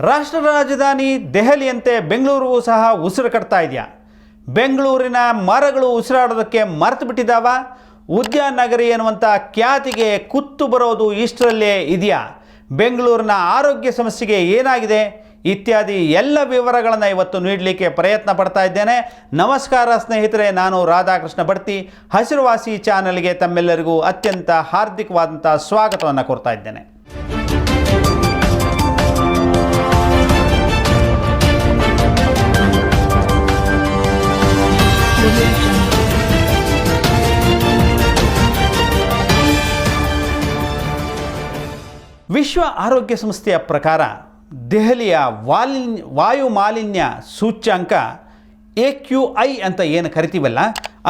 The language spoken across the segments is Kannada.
ರಾಷ್ಟ್ರ ರಾಜಧಾನಿ ದೆಹಲಿಯಂತೆ ಬೆಂಗಳೂರು ಸಹ ಉಸಿರು ಕಟ್ತಾ ಇದೆಯಾ? ಬೆಂಗಳೂರಿನ ಮರಗಳು ಉಸಿರಾಡೋದಕ್ಕೆ ಮರೆತು ಬಿಟ್ಟಿದ್ದಾವ? ಉದ್ಯಾನಗರಿ ಎನ್ನುವಂಥ ಖ್ಯಾತಿಗೆ ಕುತ್ತು ಬರೋದು ಇಷ್ಟರಲ್ಲೇ ಇದೆಯಾ? ಬೆಂಗಳೂರಿನ ಆರೋಗ್ಯ ಸಮಸ್ಯೆಗೆ ಏನಾಗಿದೆ? ಇತ್ಯಾದಿ ಎಲ್ಲ ವಿವರಗಳನ್ನು ಇವತ್ತು ನೀಡಲಿಕ್ಕೆ ಪ್ರಯತ್ನ ಪಡ್ತಾ ಇದ್ದೇನೆ. ನಮಸ್ಕಾರ ಸ್ನೇಹಿತರೆ, ನಾನು ರಾಧಾಕೃಷ್ಣ ಬಡ್ತಿ ಹಸಿರುವಾಸಿ ಚಾನಲ್ಗೆ ತಮ್ಮೆಲ್ಲರಿಗೂ ಅತ್ಯಂತ ಹಾರ್ದಿಕವಾದಂಥ ಸ್ವಾಗತವನ್ನು ಕೊಡ್ತಾ ಇದ್ದೇನೆ. ಆರೋಗ್ಯ ಸಂಸ್ಥೆಯ ಪ್ರಕಾರ ದೆಹಲಿಯ ವಾಲಿನ್ ವಾಯು ಮಾಲಿನ್ಯ ಸೂಚ್ಯಾಂಕ ಎ ಕ್ಯೂ ಐ ಅಂತ ಏನು ಕರಿತೀವಲ್ಲ,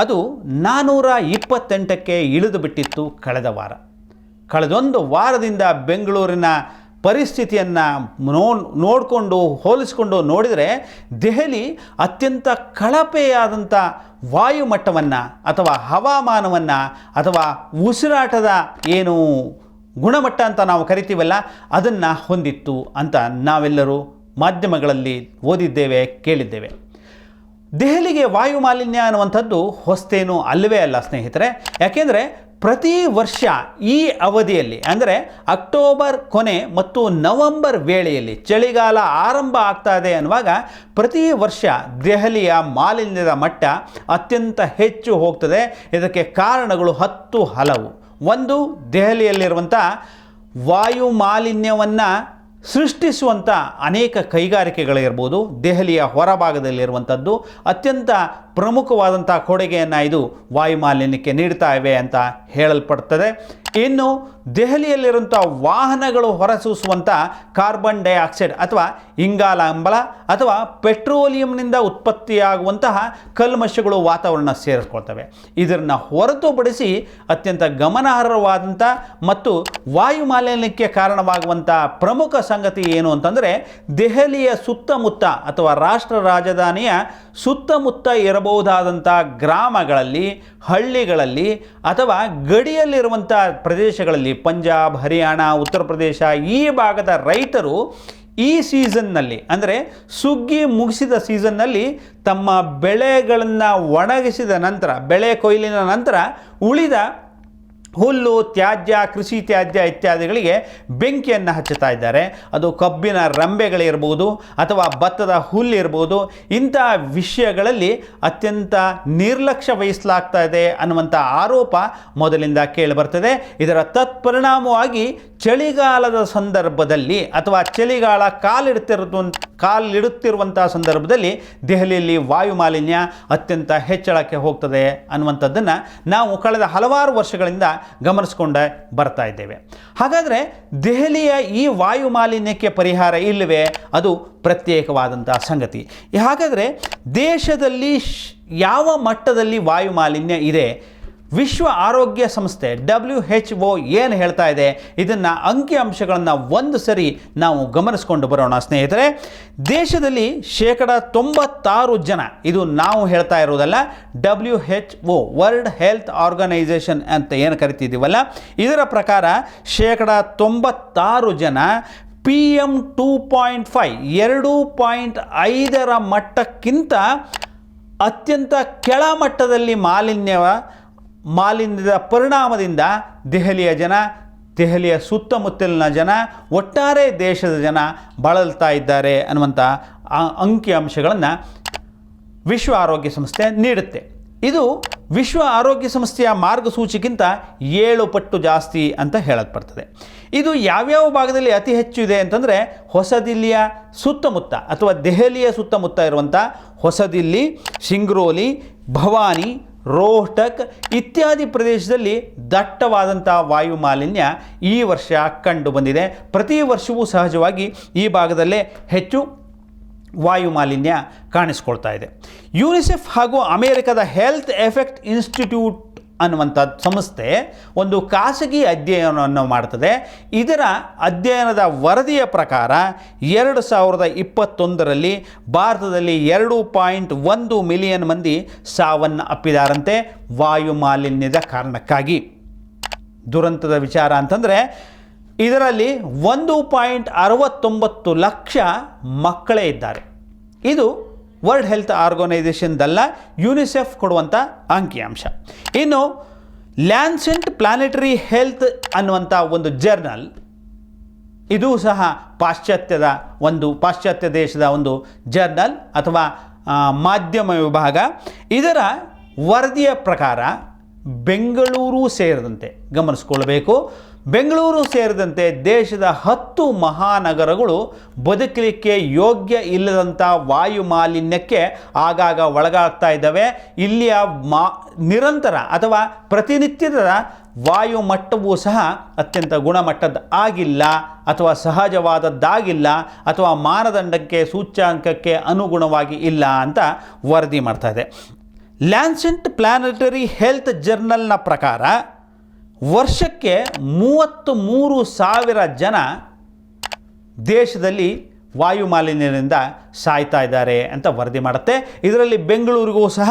ಅದು ನಾನ್ನೂರ ಇಪ್ಪತ್ತೆಂಟಕ್ಕೆ ಇಳಿದು ಬಿಟ್ಟಿತ್ತು ಕಳೆದ ವಾರ. ಕಳೆದೊಂದು ವಾರದಿಂದ ಬೆಂಗಳೂರಿನ ಪರಿಸ್ಥಿತಿಯನ್ನು ನೋ ನೋಡಿಕೊಂಡು, ಹೋಲಿಸಿಕೊಂಡು ನೋಡಿದರೆ ದೆಹಲಿ ಅತ್ಯಂತ ಕಳಪೆಯಾದಂಥ ವಾಯುಮಟ್ಟವನ್ನು ಅಥವಾ ಹವಾಮಾನವನ್ನು ಅಥವಾ ಉಸಿರಾಟದ ಏನು ಗುಣಮಟ್ಟ ಅಂತ ನಾವು ಕರಿತೀವಲ್ಲ, ಅದನ್ನು ಹೊಂದಿತ್ತು ಅಂತ ನಾವೆಲ್ಲರೂ ಮಾಧ್ಯಮಗಳಲ್ಲಿ ಓದಿದ್ದೇವೆ, ಕೇಳಿದ್ದೇವೆ. ದೆಹಲಿಗೆ ವಾಯು ಮಾಲಿನ್ಯ ಅನ್ನುವಂಥದ್ದು ಹೊಸ್ತೇನು ಅಲ್ಲವೇ ಅಲ್ಲ ಸ್ನೇಹಿತರೆ. ಯಾಕೆಂದರೆ ಪ್ರತಿ ವರ್ಷ ಈ ಅವಧಿಯಲ್ಲಿ, ಅಂದರೆ ಅಕ್ಟೋಬರ್ ಕೊನೆ ಮತ್ತು ನವೆಂಬರ್ ವೇಳೆಯಲ್ಲಿ, ಚಳಿಗಾಲ ಆರಂಭ ಆಗ್ತಾ ಇದೆ ಅನ್ನುವಾಗ ಪ್ರತಿ ವರ್ಷ ದೆಹಲಿಯ ಮಾಲಿನ್ಯದ ಮಟ್ಟ ಅತ್ಯಂತ ಹೆಚ್ಚು ಹೋಗ್ತದೆ. ಇದಕ್ಕೆ ಕಾರಣಗಳು ಹತ್ತು ಹಲವು. ಒಂದು ದೆಹಲಿಯಲ್ಲಿರುವಂಥ ವಾಯು ಮಾಲಿನ್ಯವನ್ನು ಸೃಷ್ಟಿಸುವಂಥ ಅನೇಕ ಕೈಗಾರಿಕೆಗಳಿರ್ಬೋದು. ದೆಹಲಿಯ ಹೊರಭಾಗದಲ್ಲಿರುವಂಥದ್ದು ಅತ್ಯಂತ ಪ್ರಮುಖವಾದಂಥ ಕೊಡುಗೆಯನ್ನು ಇದು ವಾಯುಮಾಲಿನ್ಯಕ್ಕೆ ನೀಡ್ತಾ ಇವೆ ಅಂತ ಹೇಳಲ್ಪಡ್ತದೆ. ಇನ್ನು ದೆಹಲಿಯಲ್ಲಿರುವಂಥ ವಾಹನಗಳು ಹೊರಸೂಸುವಂಥ ಕಾರ್ಬನ್ ಡೈಆಕ್ಸೈಡ್ ಅಥವಾ ಇಂಗಾಲ ಅಂಬಲ ಅಥವಾ ಪೆಟ್ರೋಲಿಯಂನಿಂದ ಉತ್ಪತ್ತಿಯಾಗುವಂತಹ ಕಲ್ಮಶಗಳು ವಾತಾವರಣ ಸೇರಿಸ್ಕೊಳ್ತವೆ. ಇದನ್ನು ಹೊರತುಪಡಿಸಿ ಅತ್ಯಂತ ಗಮನಾರ್ಹವಾದಂಥ ಮತ್ತು ವಾಯು ಮಾಲಿನ್ಯಕ್ಕೆ ಕಾರಣವಾಗುವಂಥ ಪ್ರಮುಖ ಸಂಗತಿ ಏನು ಅಂತಂದರೆ ದೆಹಲಿಯ ಸುತ್ತಮುತ್ತ ಅಥವಾ ರಾಷ್ಟ್ರ ರಾಜಧಾನಿಯ ಸುತ್ತಮುತ್ತ ಇರಬಹುದಾದಂಥ ಗ್ರಾಮಗಳಲ್ಲಿ, ಹಳ್ಳಿಗಳಲ್ಲಿ ಅಥವಾ ಗಡಿಯಲ್ಲಿರುವಂಥ ಪ್ರದೇಶಗಳಲ್ಲಿ ಪಂಜಾಬ್, ಹರಿಯಾಣ, ಉತ್ತರ ಪ್ರದೇಶ ಈ ಭಾಗದ ರೈತರು ಈ ಸೀಸನ್ನಲ್ಲಿ ಅಂದರೆ ಸುಗ್ಗಿ ಮುಗಿಸಿದ ಸೀಸನ್ನಲ್ಲಿ ತಮ್ಮ ಬೆಳೆಗಳನ್ನು ಒಣಗಿಸಿದ ನಂತರ, ಬೆಳೆ ಕೊಯ್ಲಿನ ನಂತರ ಉಳಿದ ಹುಲ್ಲು, ತ್ಯಾಜ್ಯ, ಕೃಷಿ ತ್ಯಾಜ್ಯ ಇತ್ಯಾದಿಗಳಿಗೆ ಬೆಂಕಿಯನ್ನು ಹಚ್ಚುತ್ತಾ ಇದ್ದಾರೆ. ಅದು ಕಬ್ಬಿನ ರಂಬೆಗಳಿರ್ಬೋದು ಅಥವಾ ಭತ್ತದ ಹುಲ್ಲಿರ್ಬೋದು. ಇಂಥ ವಿಷಯಗಳಲ್ಲಿ ಅತ್ಯಂತ ನಿರ್ಲಕ್ಷ್ಯ ವಹಿಸಲಾಗ್ತಾ ಇದೆ ಅನ್ನುವಂಥ ಆರೋಪ ಮೊದಲಿಂದ ಕೇಳಿಬರ್ತದೆ ಇದರ ತತ್ಪರಿಣಾಮವಾಗಿ ಚಳಿಗಾಲದ ಸಂದರ್ಭದಲ್ಲಿ ಅಥವಾ ಚಳಿಗಾಲ ಕಾಲಿಡ್ತಿರೋದು, ಕಾಲಿಡುತ್ತಿರುವಂಥ ಸಂದರ್ಭದಲ್ಲಿ ದೆಹಲಿಯಲ್ಲಿ ವಾಯು ಮಾಲಿನ್ಯ ಅತ್ಯಂತ ಹೆಚ್ಚಳಕ್ಕೆ ಹೋಗ್ತದೆ ಅನ್ನುವಂಥದ್ದನ್ನು ನಾವು ಕಳೆದ ಹಲವಾರು ವರ್ಷಗಳಿಂದ ಗಮನಿಸ್ಕೊಂಡ ಬರ್ತಾ ಇದ್ದೇವೆ. ಹಾಗಾದರೆ ದೆಹಲಿಯ ಈ ವಾಯು ಮಾಲಿನ್ಯಕ್ಕೆ ಪರಿಹಾರ ಇಲ್ಲವೇ? ಅದು ಪ್ರತ್ಯೇಕವಾದಂಥ ಸಂಗತಿ. ಹಾಗಾದರೆ ದೇಶದಲ್ಲಿ ಯಾವ ಮಟ್ಟದಲ್ಲಿ ವಾಯು ಮಾಲಿನ್ಯ ಇದೆ? ವಿಶ್ವ ಆರೋಗ್ಯ ಸಂಸ್ಥೆ ಡಬ್ಲ್ಯೂ ಹೆಚ್ ಒ ಏನು ಹೇಳ್ತಾ ಇದೆ? ಇದನ್ನು ಅಂಕಿಅಂಶಗಳನ್ನು ಒಂದು ಸರಿ ನಾವು ಗಮನಿಸ್ಕೊಂಡು ಬರೋಣ ಸ್ನೇಹಿತರೆ. ದೇಶದಲ್ಲಿ ಶೇಕಡ ತೊಂಬತ್ತಾರು ಜನ, ಇದು ನಾವು ಹೇಳ್ತಾ ಇರೋದಲ್ಲ W H O world health organization ಅಂತ ಏನು ಕರಿತಿದ್ದೀವಲ್ಲ, ಇದರ ಪ್ರಕಾರ ಶೇಕಡ ತೊಂಬತ್ತಾರು ಜನ P M two point five ಎರಡು ಪಾಯಿಂಟ್ ಐದರ ಮಟ್ಟಕ್ಕಿಂತ ಅತ್ಯಂತ ಕೆಳಮಟ್ಟದಲ್ಲಿ ಮಾಲಿನ್ಯವ ಮಾಲಿನ್ಯದ ಪರಿಣಾಮದಿಂದ ದೆಹಲಿಯ ಜನ, ದೆಹಲಿಯ ಸುತ್ತಮುತ್ತಲಿನ ಜನ, ಒಟ್ಟಾರೆ ದೇಶದ ಜನ ಬಳಲ್ತಾ ಇದ್ದಾರೆ ಅನ್ನುವಂಥ ಅಂಕಿ ಅಂಕಿಅಂಶಗಳನ್ನು ವಿಶ್ವ ಆರೋಗ್ಯ ಸಂಸ್ಥೆ ನೀಡುತ್ತೆ. ಇದು ವಿಶ್ವ ಆರೋಗ್ಯ ಸಂಸ್ಥೆಯ ಮಾರ್ಗಸೂಚಿಗಿಂತ ಏಳು ಪಟ್ಟು ಜಾಸ್ತಿ ಅಂತ ಹೇಳಕ್ಕೆ ಬರ್ತದೆ. ಇದು ಯಾವ್ಯಾವ ಭಾಗದಲ್ಲಿ ಅತಿ ಹೆಚ್ಚು ಇದೆ ಅಂತಂದರೆ ಹೊಸದಿಲ್ಲಿಯ ಸುತ್ತಮುತ್ತ ಅಥವಾ ದೆಹಲಿಯ ಸುತ್ತಮುತ್ತ ಇರುವಂಥ ಹೊಸದಿಲ್ಲಿ, ಸಿಂಗ್ರೋಲಿ, ಭವಾನಿ ರೋಹ್ಟಕ್ ಇತ್ಯಾದಿ ಪ್ರದೇಶದಲ್ಲಿ ದಟ್ಟವಾದಂಥ ವಾಯು ಮಾಲಿನ್ಯ ಈ ವರ್ಷ ಕಂಡು ಬಂದಿದೆ. ಪ್ರತಿ ವರ್ಷವೂ ಸಹಜವಾಗಿ ಈ ಭಾಗದಲ್ಲೇ ಹೆಚ್ಚು ವಾಯು ಮಾಲಿನ್ಯ ಕಾಣಿಸ್ಕೊಳ್ತಾ ಇದೆ. ಯುನಿಸೆಫ್ ಹಾಗೂ ಅಮೇರಿಕದ ಹೆಲ್ತ್ ಎಫೆಕ್ಟ್ ಇನ್ಸ್ಟಿಟ್ಯೂಟ್ ಅನ್ನುವಂಥ ಸಂಸ್ಥೆ ಒಂದು ಖಾಸಗಿ ಅಧ್ಯಯನವನ್ನು ಮಾಡ್ತದೆ. ಇದರ ಅಧ್ಯಯನದ ವರದಿಯ ಪ್ರಕಾರ ಎರಡು ಸಾವಿರದ ಇಪ್ಪತ್ತೊಂದರಲ್ಲಿ ಭಾರತದಲ್ಲಿ ಎರಡು ಪಾಯಿಂಟ್ ಒಂದು ಮಿಲಿಯನ್ ಮಂದಿ ಸಾವನ್ನು ಅಪ್ಪಿದಾರಂತೆ ವಾಯು ಮಾಲಿನ್ಯದ ಕಾರಣಕ್ಕಾಗಿ. ದುರಂತದ ವಿಚಾರ ಅಂತಂದರೆ ಇದರಲ್ಲಿ ಒಂದು ಪಾಯಿಂಟ್ ಅರವತ್ತೊಂಬತ್ತು ಲಕ್ಷ ಮಕ್ಕಳೇ ಇದ್ದಾರೆ. ಇದು ವರ್ಲ್ಡ್ ಹೆಲ್ತ್ ಆರ್ಗನೈಸೇಷನ್ದಲ್ಲ ಯುನಿಸೆಫ್ ಕೊಡುವಂಥ ಅಂಕಿಅಂಶ. ಇನ್ನು ಲ್ಯಾನ್ಸೆಂಟ್ ಪ್ಲಾನೆಟರಿ ಹೆಲ್ತ್ ಅನ್ನುವಂಥ ಒಂದು ಜರ್ನಲ್ ಇದು ಸಹ ಪಾಶ್ಚಾತ್ಯದ ಒಂದು ಪಾಶ್ಚಾತ್ಯ ದೇಶದ ಒಂದು ಜರ್ನಲ್ ಅಥವಾ ಮಾಧ್ಯಮ ವಿಭಾಗ. ಇದರ ವರದಿಯ ಪ್ರಕಾರ ಬೆಂಗಳೂರು ಸೇರಿದಂತೆ ಗಮನಿಸ್ಕೊಳ್ಬೇಕು. ಬೆಂಗಳೂರು ಸೇರಿದಂತೆ ದೇಶದ ಹತ್ತು ಮಹಾನಗರಗಳು ಬದುಕಲಿಕ್ಕೆ ಯೋಗ್ಯ ಇಲ್ಲದಂಥ ವಾಯು ಮಾಲಿನ್ಯಕ್ಕೆ ಆಗಾಗ ಒಳಗಾಗ್ತಾ ಇದ್ದಾವೆ. ಇಲ್ಲಿಯ ಮಾ ನಿರಂತರ ಅಥವಾ ಪ್ರತಿನಿತ್ಯದ ವಾಯು ಮಟ್ಟವೂ ಸಹ ಅತ್ಯಂತ ಗುಣಮಟ್ಟದ ಆಗಿಲ್ಲ ಅಥವಾ ಸಹಜವಾದದ್ದಾಗಿಲ್ಲ ಅಥವಾ ಮಾನದಂಡಕ್ಕೆ ಸೂಚ್ಯಾಂಕಕ್ಕೆ ಅನುಗುಣವಾಗಿ ಇಲ್ಲ ಅಂತ ವರದಿ ಮಾಡ್ತಾ ಇದೆ. ಲ್ಯಾನ್ಸೆಂಟ್ ಪ್ಲಾನೆಟರಿ ಹೆಲ್ತ್ ಜರ್ನಲ್ನ ಪ್ರಕಾರ ವರ್ಷಕ್ಕೆ ಮೂವತ್ತು ಮೂರು ಸಾವಿರ ಜನ ದೇಶದಲ್ಲಿ ವಾಯು ಮಾಲಿನ್ಯದಿಂದ ಸಾಯ್ತಾ ಇದ್ದಾರೆ ಅಂತ ವರದಿ ಮಾಡುತ್ತೆ. ಇದರಲ್ಲಿ ಬೆಂಗಳೂರಿಗೂ ಸಹ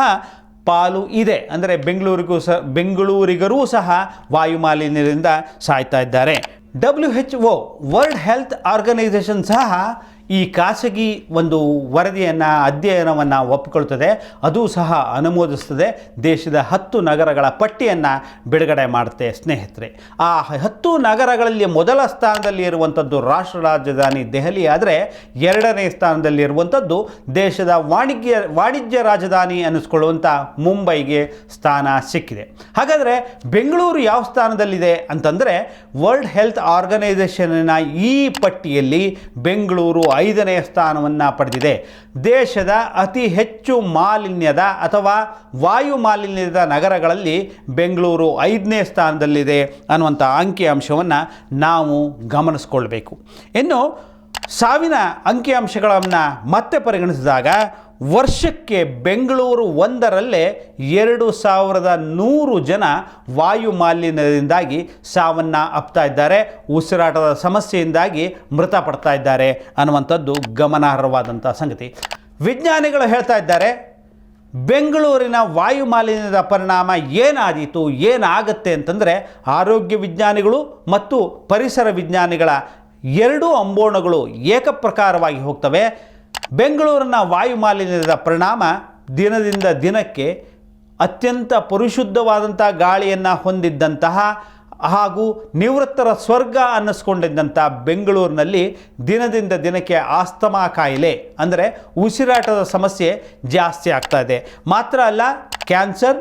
ಪಾಲು ಇದೆ. ಅಂದರೆ ಬೆಂಗಳೂರಿಗೂ ಸಹ ಬೆಂಗಳೂರಿಗರೂ ಸಹ ವಾಯು ಮಾಲಿನ್ಯದಿಂದ ಸಾಯ್ತಾ ಇದ್ದಾರೆ. W H O world health organization ಸಹ ಈ ಖಾಸಗಿ ಒಂದು ವರದಿಯನ್ನು, ಅಧ್ಯಯನವನ್ನು ಒಪ್ಪಿಕೊಳ್ತದೆ. ಅದು ಸಹ ಅನುಮೋದಿಸ್ತದೆ. ದೇಶದ ಹತ್ತು ನಗರಗಳ ಪಟ್ಟಿಯನ್ನು ಬಿಡುಗಡೆ ಮಾಡುತ್ತೆ ಸ್ನೇಹಿತರೆ. ಆ ಹತ್ತು ನಗರಗಳಲ್ಲಿ ಮೊದಲ ಸ್ಥಾನದಲ್ಲಿ ಇರುವಂಥದ್ದು ರಾಷ್ಟ್ರ ರಾಜಧಾನಿ ದೆಹಲಿ, ಆದರೆ ಎರಡನೇ ಸ್ಥಾನದಲ್ಲಿ ಇರುವಂಥದ್ದು ದೇಶದ ವಾಣಿಜ್ಯ ವಾಣಿಜ್ಯ ರಾಜಧಾನಿ ಅನ್ನಿಸ್ಕೊಳ್ಳುವಂಥ ಮುಂಬೈಗೆ ಸ್ಥಾನ ಸಿಕ್ಕಿದೆ. ಹಾಗಾದರೆ ಬೆಂಗಳೂರು ಯಾವ ಸ್ಥಾನದಲ್ಲಿದೆ ಅಂತಂದರೆ ವರ್ಲ್ಡ್ ಹೆಲ್ತ್ ಆರ್ಗನೈಸೇಷನ್ನ ಈ ಪಟ್ಟಿಯಲ್ಲಿ ಬೆಂಗಳೂರು ಐದನೇ ಸ್ಥಾನವನ್ನು ಪಡೆದಿದೆ. ದೇಶದ ಅತಿ ಹೆಚ್ಚು ಮಾಲಿನ್ಯದ ಅಥವಾ ವಾಯು ಮಾಲಿನ್ಯದ ನಗರಗಳಲ್ಲಿ ಬೆಂಗಳೂರು ಐದನೇ ಸ್ಥಾನದಲ್ಲಿದೆ ಅನ್ನುವಂಥ ಅಂಕಿಅಂಶವನ್ನು ನಾವು ಗಮನಿಸ್ಕೊಳ್ಬೇಕು. ಇನ್ನು ಸಾವಿನ ಅಂಕಿಅಂಶಗಳನ್ನು ಮತ್ತೆ ಪರಿಗಣಿಸಿದಾಗ ವರ್ಷಕ್ಕೆ ಬೆಂಗಳೂರು ಒಂದರಲ್ಲೇ ಎರಡು ಸಾವಿರದ ನೂರು ಜನ ವಾಯು ಮಾಲಿನ್ಯದಿಂದಾಗಿ ಸಾವನ್ನು ಅಪ್ತಾ ಇದ್ದಾರೆ. ಉಸಿರಾಟದ ಸಮಸ್ಯೆಯಿಂದಾಗಿ ಮೃತಪಡ್ತಾ ಇದ್ದಾರೆ ಅನ್ನುವಂಥದ್ದು ಗಮನಾರ್ಹವಾದಂಥ ಸಂಗತಿ. ವಿಜ್ಞಾನಿಗಳು ಹೇಳ್ತಾ ಇದ್ದಾರೆ, ಬೆಂಗಳೂರಿನ ವಾಯು ಮಾಲಿನ್ಯದ ಪರಿಣಾಮ ಏನಾದೀತು, ಏನಾಗುತ್ತೆ ಅಂತಂದರೆ ಆರೋಗ್ಯ ವಿಜ್ಞಾನಿಗಳು ಮತ್ತು ಪರಿಸರ ವಿಜ್ಞಾನಿಗಳ ಎರಡೂ ಅಂಬೋಣಗಳು ಏಕಪ್ರಕಾರವಾಗಿ ಹೋಗ್ತವೆ. ಬೆಂಗಳೂರಿನ ವಾಯು ಮಾಲಿನ್ಯದ ಪರಿಣಾಮ ದಿನದಿಂದ ದಿನಕ್ಕೆ ಅತ್ಯಂತ ಪರಿಶುದ್ಧವಾದಂಥ ಗಾಳಿಯನ್ನು ಹೊಂದಿದ್ದಂತಹ ಹಾಗೂ ನಿವೃತ್ತರ ಸ್ವರ್ಗ ಅನ್ನಿಸ್ಕೊಂಡಿದ್ದಂಥ ಬೆಂಗಳೂರಿನಲ್ಲಿ ದಿನದಿಂದ ದಿನಕ್ಕೆ ಆಸ್ತಮಾ ಕಾಯಿಲೆ, ಅಂದರೆ ಉಸಿರಾಟದ ಸಮಸ್ಯೆ ಜಾಸ್ತಿ ಆಗ್ತಾ ಇದೆ. ಮಾತ್ರ ಅಲ್ಲ, ಕ್ಯಾನ್ಸರ್,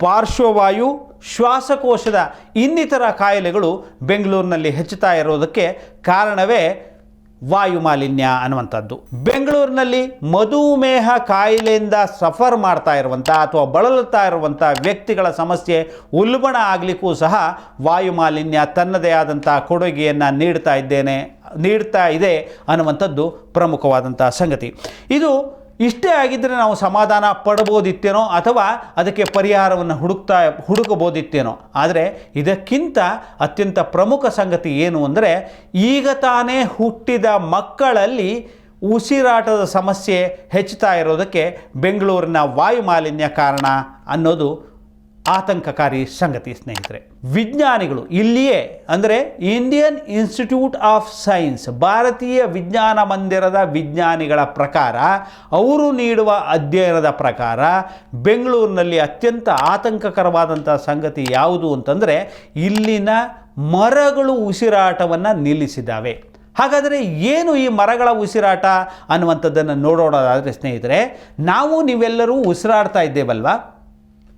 ಪಾರ್ಶ್ವವಾಯು, ಶ್ವಾಸಕೋಶದ ಇನ್ನಿತರ ಕಾಯಿಲೆಗಳು ಬೆಂಗಳೂರಿನಲ್ಲಿ ಹೆಚ್ಚುತ್ತಾ ಇರೋದಕ್ಕೆ ಕಾರಣವೇ ವಾಯು ಮಾಲಿನ್ಯ ಅನ್ನುವಂಥದ್ದು. ಬೆಂಗಳೂರಿನಲ್ಲಿ ಮಧುಮೇಹ ಕಾಯಿಲೆಯಿಂದ ಸಫರ್ ಮಾಡ್ತಾ ಇರುವಂಥ ಅಥವಾ ಬಳಲುತ್ತಾ ಇರುವಂಥ ವ್ಯಕ್ತಿಗಳ ಸಮಸ್ಯೆ ಉಲ್ಬಣ ಆಗಲಿಕ್ಕೂ ಸಹ ವಾಯು ಮಾಲಿನ್ಯ ತನ್ನದೇ ಆದಂಥ ಕೊಡುಗೆಯನ್ನು ನೀಡ್ತಾ ಇದ್ದೇನೆ, ನೀಡ್ತಾ ಇದೆ ಅನ್ನುವಂಥದ್ದು ಪ್ರಮುಖವಾದಂಥ ಸಂಗತಿ. ಇದು ಇಷ್ಟೇ ಆಗಿದ್ದರೆ ನಾವು ಸಮಾಧಾನ ಪಡ್ಬೋದಿತ್ತೇನೋ ಅಥವಾ ಅದಕ್ಕೆ ಪರಿಹಾರವನ್ನು ಹುಡುಕ್ತಾ ಹುಡುಕಬೋದಿತ್ತೇನೋ. ಆದರೆ ಇದಕ್ಕಿಂತ ಅತ್ಯಂತ ಪ್ರಮುಖ ಸಂಗತಿ ಏನು ಅಂದರೆ ಈಗ ತಾನೇ ಹುಟ್ಟಿದ ಮಕ್ಕಳಲ್ಲಿ ಉಸಿರಾಟದ ಸಮಸ್ಯೆ ಹೆಚ್ಚುತ್ತಾ ಇರೋದಕ್ಕೆ ಬೆಂಗಳೂರಿನ ವಾಯು ಮಾಲಿನ್ಯ ಕಾರಣ ಅನ್ನೋದು ಆತಂಕಕಾರಿ ಸಂಗತಿ ಸ್ನೇಹಿತರೆ. ವಿಜ್ಞಾನಿಗಳು ಇಲ್ಲಿಯೇ, ಅಂದರೆ ಇಂಡಿಯನ್ ಇನ್ಸ್ಟಿಟ್ಯೂಟ್ ಆಫ್ ಸೈನ್ಸ್ ಭಾರತೀಯ ವಿಜ್ಞಾನ ಮಂದಿರದ ವಿಜ್ಞಾನಿಗಳ ಪ್ರಕಾರ, ಅವರು ನೀಡುವ ಅಧ್ಯಯನದ ಪ್ರಕಾರ, ಬೆಂಗಳೂರಿನಲ್ಲಿ ಅತ್ಯಂತ ಆತಂಕಕರವಾದಂಥ ಸಂಗತಿ ಯಾವುದು ಅಂತಂದರೆ, ಇಲ್ಲಿನ ಮರಗಳು ಉಸಿರಾಟವನ್ನು ನಿಲ್ಲಿಸಿದ್ದಾವೆ. ಹಾಗಾದರೆ ಏನು ಈ ಮರಗಳ ಉಸಿರಾಟ ಅನ್ನುವಂಥದ್ದನ್ನು ನೋಡೋಣದಾದರೆ ಸ್ನೇಹಿತರೆ, ನಾವು ನೀವೆಲ್ಲರೂ ಉಸಿರಾಡ್ತಾ ಇದ್ದೇವಲ್ವಾ?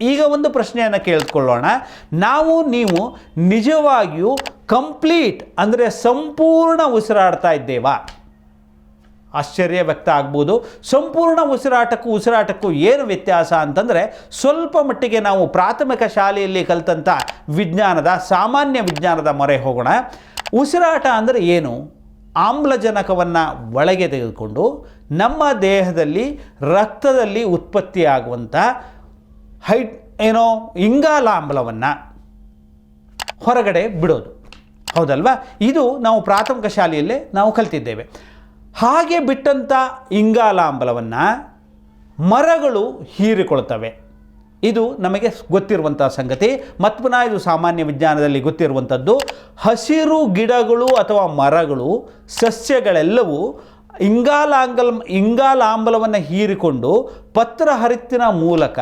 ಈಗ ಒಂದು ಪ್ರಶ್ನೆಯನ್ನು ಕೇಳಿಕೊಳ್ಳೋಣ. ನಾವು, ನೀವು ನಿಜವಾಗಿಯೂ ಕಂಪ್ಲೀಟ್ ಅಂದರೆ ಸಂಪೂರ್ಣ ಉಸಿರಾಡ್ತಾ ಇದ್ದೇವಾ? ಆಶ್ಚರ್ಯ ವ್ಯಕ್ತ ಆಗ್ಬೋದು. ಸಂಪೂರ್ಣ ಉಸಿರಾಟಕ್ಕೂ ಉಸಿರಾಟಕ್ಕೂ ಏನು ವ್ಯತ್ಯಾಸ ಅಂತಂದರೆ ಸ್ವಲ್ಪ ಮಟ್ಟಿಗೆ ನಾವು ಪ್ರಾಥಮಿಕ ಶಾಲೆಯಲ್ಲಿ ಕಲಿತಂಥ ವಿಜ್ಞಾನದ, ಸಾಮಾನ್ಯ ವಿಜ್ಞಾನದ ಮೊರೆ ಹೋಗೋಣ. ಉಸಿರಾಟ ಅಂದರೆ ಏನು? ಆಮ್ಲಜನಕವನ್ನು ಒಳಗೆ ತೆಗೆದುಕೊಂಡು ನಮ್ಮ ದೇಹದಲ್ಲಿ ರಕ್ತದಲ್ಲಿ ಉತ್ಪತ್ತಿಯಾಗುವಂಥ ಹೈಟ್ ಏನೋ ಇಂಗಾಲಾಮ್ಲವನ್ನು ಹೊರಗಡೆ ಬಿಡೋದು. ಹೌದಲ್ವಾ? ಇದು ನಾವು ಪ್ರಾಥಮಿಕ ಶಾಲೆಯಲ್ಲೇ ನಾವು ಕಲ್ತಿದ್ದೇವೆ. ಹಾಗೆ ಬಿಟ್ಟಂಥ ಇಂಗಾಲಾಮ್ಲವನ್ನು ಮರಗಳು ಹೀರಿಕೊಳ್ತವೆ ಇದು ನಮಗೆ ಗೊತ್ತಿರುವಂಥ ಸಂಗತಿ. ಮತ್ತು ಇದು ಸಾಮಾನ್ಯ ವಿಜ್ಞಾನದಲ್ಲಿ ಗೊತ್ತಿರುವಂಥದ್ದು ಹಸಿರು ಗಿಡಗಳು ಅಥವಾ ಮರಗಳು, ಸಸ್ಯಗಳೆಲ್ಲವೂ ಇಂಗಾಲಾಂಗಲ್, ಇಂಗಾಲಾಂಬಲವನ್ನು ಹೀರಿಕೊಂಡು ಪತ್ರ ಹರಿತ್ತಿನ ಮೂಲಕ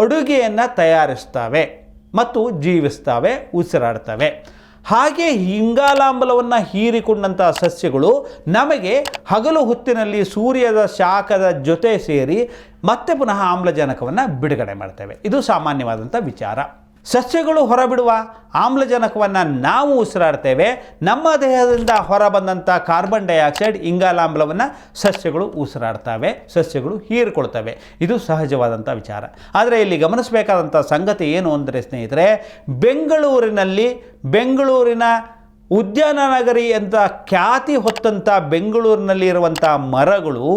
ಅಡುಗೆಯನ್ನು ತಯಾರಿಸ್ತವೆ ಮತ್ತು ಜೀವಿಸ್ತವೆ, ಉಸಿರಾಡ್ತವೆ. ಹಾಗೆ ಇಂಗಾಲಾಂಬಲವನ್ನು ಹೀರಿಕೊಂಡಂಥ ಸಸ್ಯಗಳು ನಮಗೆ ಹಗಲು ಹೊತ್ತಿನಲ್ಲಿ ಸೂರ್ಯದ ಶಾಖದ ಜೊತೆ ಸೇರಿ ಮತ್ತೆ ಪುನಃ ಆಮ್ಲಜನಕವನ್ನು ಬಿಡುಗಡೆ ಮಾಡ್ತವೆ. ಇದು ಸಾಮಾನ್ಯವಾದಂಥ ವಿಚಾರ. ಸಸ್ಯಗಳು ಹೊರಬಿಡುವ ಆಮ್ಲಜನಕವನ್ನು ನಾವು ಉಸಿರಾಡ್ತೇವೆ. ನಮ್ಮ ದೇಹದಿಂದ ಹೊರಬಂದಂಥ ಕಾರ್ಬನ್ ಡೈಆಕ್ಸೈಡ್ ಇಂಗಾಲಾಮ್ಲವನ್ನು ಸಸ್ಯಗಳು ಉಸಿರಾಡ್ತವೆ, ಸಸ್ಯಗಳು ಹೀರಿಕೊಳ್ತವೆ. ಇದು ಸಹಜವಾದಂಥ ವಿಚಾರ. ಆದರೆ ಇಲ್ಲಿ ಗಮನಿಸಬೇಕಾದಂಥ ಸಂಗತಿ ಏನು ಅಂದರೆ ಸ್ನೇಹಿತರೆ, ಬೆಂಗಳೂರಿನಲ್ಲಿ ಬೆಂಗಳೂರಿನ ಉದ್ಯಾನ ನಗರಿ ಅಂತ ಖ್ಯಾತಿ ಹೊತ್ತಂಥ ಬೆಂಗಳೂರಿನಲ್ಲಿ ಇರುವಂಥ ಮರಗಳು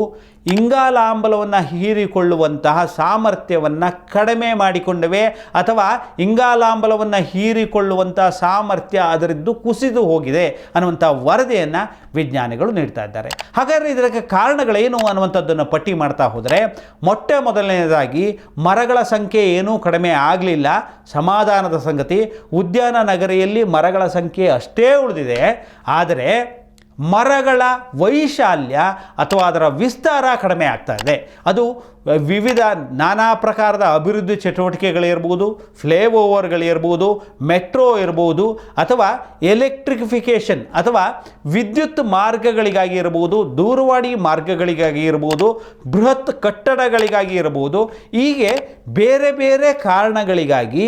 ಇಂಗಾಲಾಂಬಲವನ್ನು ಹೀರಿಕೊಳ್ಳುವಂತಹ ಸಾಮರ್ಥ್ಯವನ್ನು ಕಡಿಮೆ ಮಾಡಿಕೊಂಡವೆ ಅಥವಾ ಇಂಗಾಲಾಂಬಲವನ್ನು ಹೀರಿಕೊಳ್ಳುವಂಥ ಸಾಮರ್ಥ್ಯ ಅದರದ್ದು ಕುಸಿದು ಹೋಗಿದೆ ಅನ್ನುವಂಥ ವರದಿಯನ್ನು ವಿಜ್ಞಾನಿಗಳು ನೀಡ್ತಾ ಇದ್ದಾರೆ. ಹಾಗಾದರೆ ಇದಕ್ಕೆ ಕಾರಣಗಳೇನು ಅನ್ನುವಂಥದ್ದನ್ನು ಪಟ್ಟಿ ಮಾಡ್ತಾ ಹೋದರೆ ಮೊಟ್ಟೆ ಮೊದಲನೆಯದಾಗಿ ಮರಗಳ ಸಂಖ್ಯೆ ಏನೂ ಕಡಿಮೆ ಆಗಲಿಲ್ಲ. ಸಮಾಧಾನದ ಸಂಗತಿ, ಉದ್ಯಾನ ನಗರಿಯಲ್ಲಿ ಮರಗಳ ಸಂಖ್ಯೆ ಅಷ್ಟೇ ಉಳಿದಿದೆ. ಆದರೆ ಮರಗಳ ವೈಶಾಲ್ಯ ಅಥವಾ ಅದರ ವಿಸ್ತಾರ ಕಡಿಮೆ ಆಗ್ತಾ ಇದೆ. ಅದು ವಿವಿಧ ನಾನಾ ಪ್ರಕಾರದ ಅಭಿವೃದ್ಧಿ ಚಟುವಟಿಕೆಗಳಿರ್ಬೋದು ಫ್ಲೇಓವರ್ಗಳಿರ್ಬೋದು ಮೆಟ್ರೋ ಇರ್ಬೋದು ಅಥವಾ ಎಲೆಕ್ಟ್ರಿಫಿಕೇಷನ್ ಅಥವಾ ವಿದ್ಯುತ್ ಮಾರ್ಗಗಳಿಗಾಗಿ ಇರ್ಬೋದು, ದೂರವಾಣಿ ಮಾರ್ಗಗಳಿಗಾಗಿ ಇರ್ಬೋದು, ಬೃಹತ್ ಕಟ್ಟಡಗಳಿಗಾಗಿ ಇರ್ಬೋದು. ಹೀಗೆ ಬೇರೆ ಬೇರೆ ಕಾರಣಗಳಿಗಾಗಿ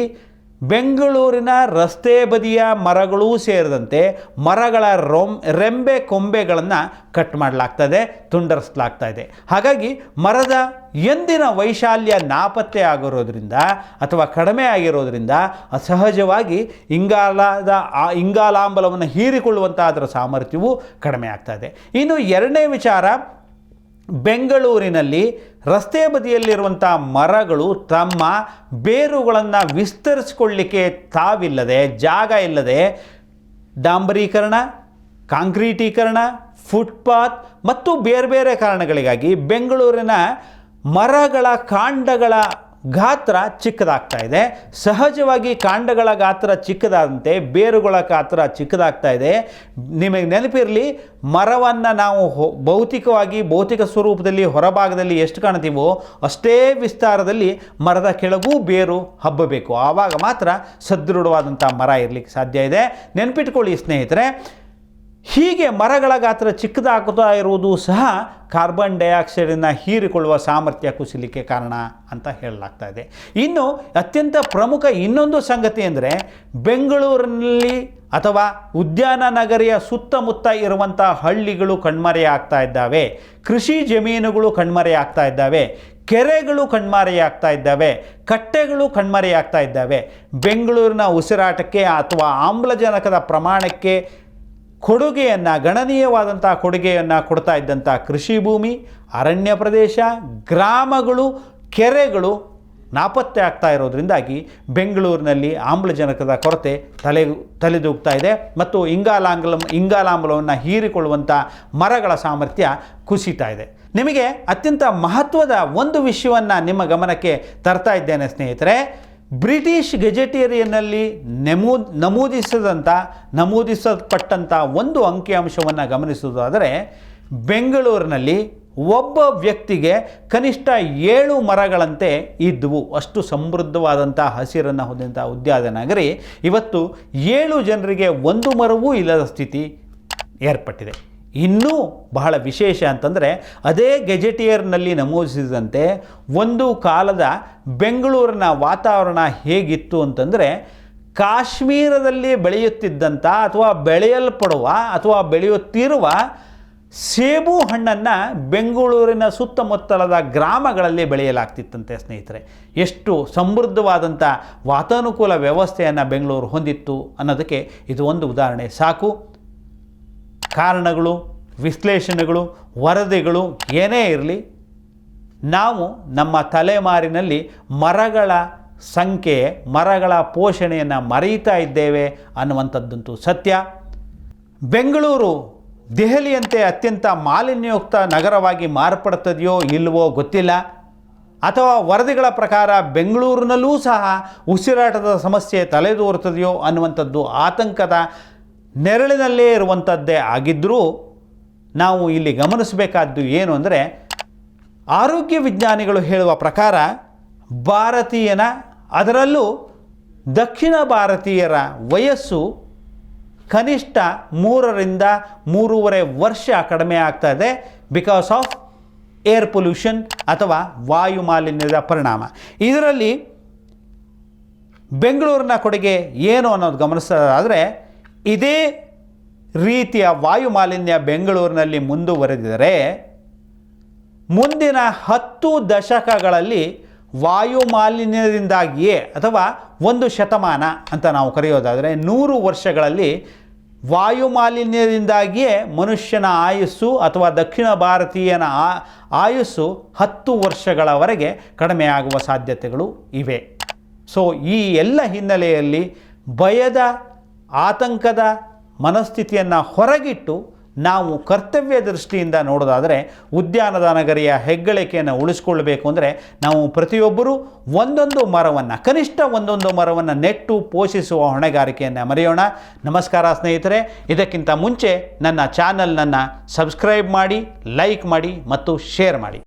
ಬೆಂಗಳೂರಿನ ರಸ್ತೆ ಬದಿಯ ಮರಗಳೂ ಸೇರಿದಂತೆ ಮರಗಳ ರೊಂ, ರೆಂಬೆ ಕೊಂಬೆಗಳನ್ನು ಕಟ್ ಮಾಡಲಾಗ್ತದೆ, ತುಂಡರಿಸಲಾಗ್ತಾ ಇದೆ. ಹಾಗಾಗಿ ಮರದ ಎಂದಿನ ವೈಶಾಲ್ಯ ನಾಪತ್ತೆ ಆಗಿರೋದ್ರಿಂದ ಅಥವಾ ಕಡಿಮೆ ಆಗಿರೋದ್ರಿಂದ ಅಸಹಜವಾಗಿ ಇಂಗಾಲದ, ಆ ಇಂಗಾಲಾಂಬಲವನ್ನು ಹೀರಿಕೊಳ್ಳುವಂಥ ಅದರ ಸಾಮರ್ಥ್ಯವು ಕಡಿಮೆ ಆಗ್ತಾ ಇದೆ. ಇನ್ನು ಎರಡನೇ ವಿಚಾರ ಬೆಂಗಳೂರಿನಲ್ಲಿ ರಸ್ತೆ ಬದಿಯಲ್ಲಿರುವಂಥ ಮರಗಳು ತಮ್ಮ ಬೇರುಗಳನ್ನು ವಿಸ್ತರಿಸಿಕೊಳ್ಳಿಕ್ಕೆ ತಾವಿಲ್ಲದೆ, ಜಾಗ ಇಲ್ಲದೆ ಡಾಂಬರೀಕರಣ, ಕಾಂಕ್ರೀಟೀಕರಣ, ಫುಟ್ಪಾತ್ ಮತ್ತು ಬೇರೆ ಬೇರೆ ಕಾರಣಗಳಿಗಾಗಿ ಬೆಂಗಳೂರಿನ ಮರಗಳ ಕಾಂಡಗಳ ಗಾತ್ರ ಚಿಕ್ಕದಾಗ್ತಾ ಇದೆ. ಸಹಜವಾಗಿ ಕಾಂಡಗಳ ಗಾತ್ರ ಚಿಕ್ಕದಾದಂತೆ ಬೇರುಗಳ ಗಾತ್ರ ಚಿಕ್ಕದಾಗ್ತಾ ಇದೆ. ನಿಮಗೆ ನೆನಪಿರಲಿ, ಮರವನ್ನು ನಾವು ಭೌತಿಕವಾಗಿ, ಭೌತಿಕ ಸ್ವರೂಪದಲ್ಲಿ ಹೊರಭಾಗದಲ್ಲಿ ಎಷ್ಟು ಕಾಣ್ತೀವೋ ಅಷ್ಟೇ ವಿಸ್ತಾರದಲ್ಲಿ ಮರದ ಕೆಳಗೂ ಬೇರು ಹಬ್ಬಬೇಕು. ಆವಾಗ ಮಾತ್ರ ಸದೃಢವಾದಂಥ ಮರ ಇರಲಿಕ್ಕೆ ಸಾಧ್ಯ ಇದೆ. ನೆನಪಿಟ್ಕೊಳ್ಳಿ ಸ್ನೇಹಿತರೆ ಹೀಗೆ ಮರಗಳ ಗಾತ್ರ ಚಿಕ್ಕದಾಗುತ್ತಾ ಇರುವುದು ಸಹ ಕಾರ್ಬನ್ ಡೈಆಕ್ಸೈಡನ್ನು ಹೀರಿಕೊಳ್ಳುವ ಸಾಮರ್ಥ್ಯ ಕುಸಿಲಿಕ್ಕೆ ಕಾರಣ ಅಂತ ಹೇಳಲಾಗ್ತಾ ಇದೆ. ಇನ್ನು ಅತ್ಯಂತ ಪ್ರಮುಖ ಇನ್ನೊಂದು ಸಂಗತಿ ಅಂದರೆ ಬೆಂಗಳೂರಿನಲ್ಲಿ ಅಥವಾ ಉದ್ಯಾನ ನಗರಿಯ ಸುತ್ತಮುತ್ತ ಇರುವಂಥ ಹಳ್ಳಿಗಳು ಕಣ್ಮರೆಯಾಗ್ತಾ ಇದ್ದಾವೆ. ಕೃಷಿ ಜಮೀನುಗಳು ಕಣ್ಮರೆಯಾಗ್ತಾ ಇದ್ದಾವೆ. ಕೆರೆಗಳು ಕಣ್ಮರೆಯಾಗ್ತಾ ಇದ್ದಾವೆ. ಕಟ್ಟೆಗಳು ಕಣ್ಮರೆಯಾಗ್ತಾ ಇದ್ದಾವೆ. ಬೆಂಗಳೂರಿನ ಉಸಿರಾಟಕ್ಕೆ ಅಥವಾ ಆಮ್ಲಜನಕದ ಪ್ರಮಾಣಕ್ಕೆ ಕೊಡುಗೆಯನ್ನು, ಗಣನೀಯವಾದಂಥ ಕೊಡುಗೆಯನ್ನು ಕೊಡ್ತಾ ಇದ್ದಂಥ ಕೃಷಿ ಭೂಮಿ, ಅರಣ್ಯ ಪ್ರದೇಶ, ಗ್ರಾಮಗಳು, ಕೆರೆಗಳು ನಾಪತ್ತೆ ಆಗ್ತಾ ಇರೋದ್ರಿಂದಾಗಿ ಬೆಂಗಳೂರಿನಲ್ಲಿ ಆಮ್ಲಜನಕದ ಕೊರತೆ ತಲೆ, ತಲೆದೂಗ್ತಾ ಇದೆ ಮತ್ತು ಇಂಗಾಲಾಂಗ್ಲ, ಇಂಗಾಲಾಮ್ಲವನ್ನು ಹೀರಿಕೊಳ್ಳುವಂಥ ಮರಗಳ ಸಾಮರ್ಥ್ಯ ಕುಸಿತಾ ಇದೆ. ನಿಮಗೆ ಅತ್ಯಂತ ಮಹತ್ವದ ಒಂದು ವಿಷಯವನ್ನು ನಿಮ್ಮ ಗಮನಕ್ಕೆ ತರ್ತಾ ಇದ್ದೇನೆ ಸ್ನೇಹಿತರೆ ಬ್ರಿಟಿಷ್ ಗೆಜೆಟೇರಿಯನ್ನಲ್ಲಿ ನೆಮೂ ನಮೂದಿಸಿದಂಥ ನಮೂದಿಸಲ್ಪಟ್ಟಂಥ ಒಂದು ಅಂಕಿಅಂಶವನ್ನು ಗಮನಿಸುವುದಾದರೆ, ಬೆಂಗಳೂರಿನಲ್ಲಿ ಒಬ್ಬ ವ್ಯಕ್ತಿಗೆ ಕನಿಷ್ಠ ಏಳು ಮರಗಳಂತೆ ಇದ್ದವು ಅಷ್ಟು ಸಮೃದ್ಧವಾದಂಥ ಹಸಿರನ್ನು ಹೊಂದಿದಂಥ ಉದ್ಯಾನ ನಗರಿ. ಇವತ್ತು ಏಳು ಜನರಿಗೆ ಒಂದು ಮರವೂ ಇಲ್ಲದ ಸ್ಥಿತಿ ಏರ್ಪಟ್ಟಿದೆ. ಇನ್ನೂ ಬಹಳ ವಿಶೇಷ ಅಂತಂದರೆ ಅದೇ ಗೆಜೆಟಿಯರ್ನಲ್ಲಿ ನಮೂದಿಸಿದಂತೆ ಒಂದು ಕಾಲದ ಬೆಂಗಳೂರಿನ ವಾತಾವರಣ ಹೇಗಿತ್ತು ಅಂತಂದರೆ ಕಾಶ್ಮೀರದಲ್ಲಿ ಬೆಳೆಯುತ್ತಿದ್ದಂಥ ಅಥವಾ ಬೆಳೆಯಲ್ಪಡುವ ಅಥವಾ ಬೆಳೆಯುತ್ತಿರುವ ಸೇಬು ಹಣ್ಣನ್ನು ಬೆಂಗಳೂರಿನ ಸುತ್ತಮುತ್ತಲದ ಗ್ರಾಮಗಳಲ್ಲಿ ಬೆಳೆಯಲಾಗ್ತಿತ್ತಂತೆ ಸ್ನೇಹಿತರೆ. ಎಷ್ಟು ಸಮೃದ್ಧವಾದಂಥ ವಾತಾನುಕೂಲ ವ್ಯವಸ್ಥೆಯನ್ನು ಬೆಂಗಳೂರು ಹೊಂದಿತ್ತು ಅನ್ನೋದಕ್ಕೆ ಇದು ಒಂದು ಉದಾಹರಣೆ. ಸಾಕು. ಕಾರಣಗಳು, ವಿಶ್ಲೇಷಣೆಗಳು, ವರದಿಗಳು ಏನೇ ಇರಲಿ, ನಾವು ನಮ್ಮ ತಲೆಮಾರಿನಲ್ಲಿ ಮರಗಳ ಸಂಖ್ಯೆ, ಮರಗಳ ಪೋಷಣೆಯನ್ನು ಮರೆಯುತ್ತಾ ಇದ್ದೇವೆ ಅನ್ನುವಂಥದ್ದಂತೂ ಸತ್ಯ. ಬೆಂಗಳೂರು ದೆಹಲಿಯಂತೆ ಅತ್ಯಂತ ಮಾಲಿನ್ಯಯುಕ್ತ ನಗರವಾಗಿ ಮಾರ್ಪಡ್ತದೆಯೋ ಇಲ್ಲವೋ ಗೊತ್ತಿಲ್ಲ. ಅಥವಾ ವರದಿಗಳ ಪ್ರಕಾರ ಬೆಂಗಳೂರಿನಲ್ಲೂ ಸಹ ಉಸಿರಾಟದ ಸಮಸ್ಯೆ ತಲೆದೋರುತ್ತದೆಯೋ ಅನ್ನುವಂಥದ್ದು ಆತಂಕದ ನೆರಳಿನಲ್ಲೇ ಇರುವಂಥದ್ದೇ ಆಗಿದ್ದರೂ ನಾವು ಇಲ್ಲಿ ಗಮನಿಸಬೇಕಾದ್ದು ಏನು ಅಂದರೆ ಆರೋಗ್ಯ ವಿಜ್ಞಾನಿಗಳು ಹೇಳುವ ಪ್ರಕಾರ ಭಾರತೀಯನ ಅದರಲ್ಲೂ ದಕ್ಷಿಣ ಭಾರತೀಯರ ವಯಸ್ಸು ಕನಿಷ್ಠ ಮೂರರಿಂದ ಮೂರುವರೆ ವರ್ಷ ಕಡಿಮೆ ಆಗ್ತಾ ಇದೆ ಬಿಕಾಸ್ ಆಫ್ ಏರ್ ಪೊಲ್ಯೂಷನ್ ಅಥವಾ ವಾಯು ಮಾಲಿನ್ಯದ ಪರಿಣಾಮ. ಇದರಲ್ಲಿ ಬೆಂಗಳೂರಿನ ಕೊಡುಗೆ ಏನು ಅನ್ನೋದು ಗಮನಿಸೋದಾದರೆ ಇದೇ ರೀತಿಯ ವಾಯು ಮಾಲಿನ್ಯ ಬೆಂಗಳೂರಿನಲ್ಲಿ ಮುಂದುವರೆದಿದರೆ ಮುಂದಿನ ಹತ್ತು ದಶಕಗಳಲ್ಲಿ ವಾಯು ಮಾಲಿನ್ಯದಿಂದಾಗಿಯೇ ಅಥವಾ ಒಂದು ಶತಮಾನ ಅಂತ ನಾವು ಕರೆಯೋದಾದರೆ ನೂರು ವರ್ಷಗಳಲ್ಲಿ ವಾಯು ಮಾಲಿನ್ಯದಿಂದಾಗಿಯೇ ಮನುಷ್ಯನ ಆಯುಸ್ಸು ಅಥವಾ ದಕ್ಷಿಣ ಭಾರತೀಯನ ಆ ಆಯುಸ್ಸು ಹತ್ತು ವರ್ಷಗಳವರೆಗೆ ಕಡಿಮೆಯಾಗುವ ಸಾಧ್ಯತೆಗಳು ಇವೆ. ಸೊ ಈ ಎಲ್ಲ ಹಿನ್ನೆಲೆಯಲ್ಲಿ ಭಯದ ಆತಂಕದ ಮನಸ್ಥಿತಿಯನ್ನು ಹೊರಗಿಟ್ಟು ನಾವು ಕರ್ತವ್ಯ ದೃಷ್ಟಿಯಿಂದ ನೋಡೋದಾದರೆ ಉದ್ಯಾನದ ನಗರಿಯ ಹೆಗ್ಗಳಿಕೆಯನ್ನು ಉಳಿಸ್ಕೊಳ್ಬೇಕು ಅಂದರೆ ನಾವು ಪ್ರತಿಯೊಬ್ಬರೂ ಒಂದೊಂದು ಮರವನ್ನು, ಕನಿಷ್ಠ ಒಂದೊಂದು ಮರವನ್ನು ನೆಟ್ಟು ಪೋಷಿಸುವ ಹೊಣೆಗಾರಿಕೆಯನ್ನು ಮರೆಯೋಣ. ನಮಸ್ಕಾರ ಸ್ನೇಹಿತರೆ, ಇದಕ್ಕಿಂತ ಮುಂಚೆ ನನ್ನ ಚಾನಲ್ನನ್ನು ಸಬ್ಸ್ಕ್ರೈಬ್ ಮಾಡಿ ಲೈಕ್ ಮಾಡಿ ಮತ್ತು ಶೇರ್ ಮಾಡಿ.